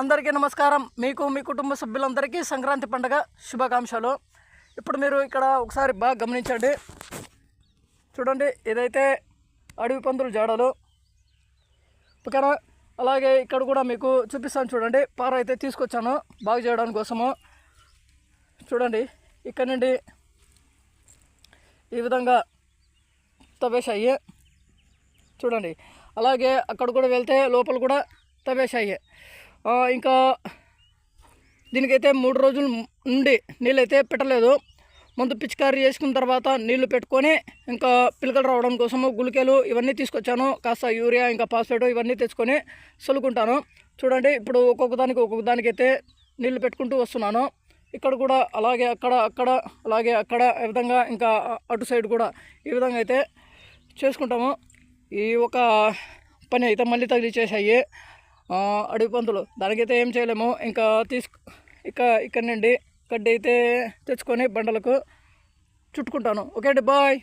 అందరికీ నమస్కారం. మీకు మీ కుటుంబ సభ్యులందరికీ సంక్రాంతి పండుగ శుభాకాంక్షలు. ఇప్పుడు మీరు ఇక్కడ ఒకసారి బాగా గమనించండి. చూడండి ఇదైతే అడవి పందులు జాడలు ఓకేనా? అలాగే ఇక్కడ కూడా మీకు చూపిస్తాను చూడండి. పార అయితే తీసుకొచ్చాను బాగు చేయడానికి కోసము. చూడండి ఇక్కడ నుండి ఈ విధంగా తవేశాయి చూడండి అలాగే అక్కడ కూడా వెళ్తే లోపల కూడా తవేశాయి ఇంకా దీనికైతే మూడు రోజుల నుండి నీళ్ళైతే పెట్టలేదు. ముందు పిచికారీ చేసుకున్న తర్వాత నీళ్ళు పెట్టుకొని ఇంకా పిలకలు రావడం కోసము గుళికలు ఇవన్నీ తీసుకొచ్చాను. కాస్త యూరియా ఇంకా ఫాస్ఫేట్ ఇవన్నీ తెచ్చుకొని చల్లుకుంటాను చూడండి ఇప్పుడు ఒక్కొక్క దానికి ఒక్కొక్క దానికైతే నీళ్ళు పెట్టుకుంటూ వస్తున్నాను. ఇక్కడ కూడా అలాగే అక్కడ అక్కడ అలాగే అక్కడ ఈ విధంగా ఇంకా అటు సైడ్ కూడా ఈ విధంగా అయితే చేసుకుంటాము. ఈ ఒక పని అయితే మళ్ళీ తగిలిచ్చేసాయి. ఆ, అడవి పందులు. దానికైతే ఏం చేయలేము. ఇంకా తీసుకు ఇక ఇక్కడ నుండి గడ్డి అయితే తెచ్చుకొని బండలకు చుట్టుకుంటాను. ఓకే అండి బాయ్.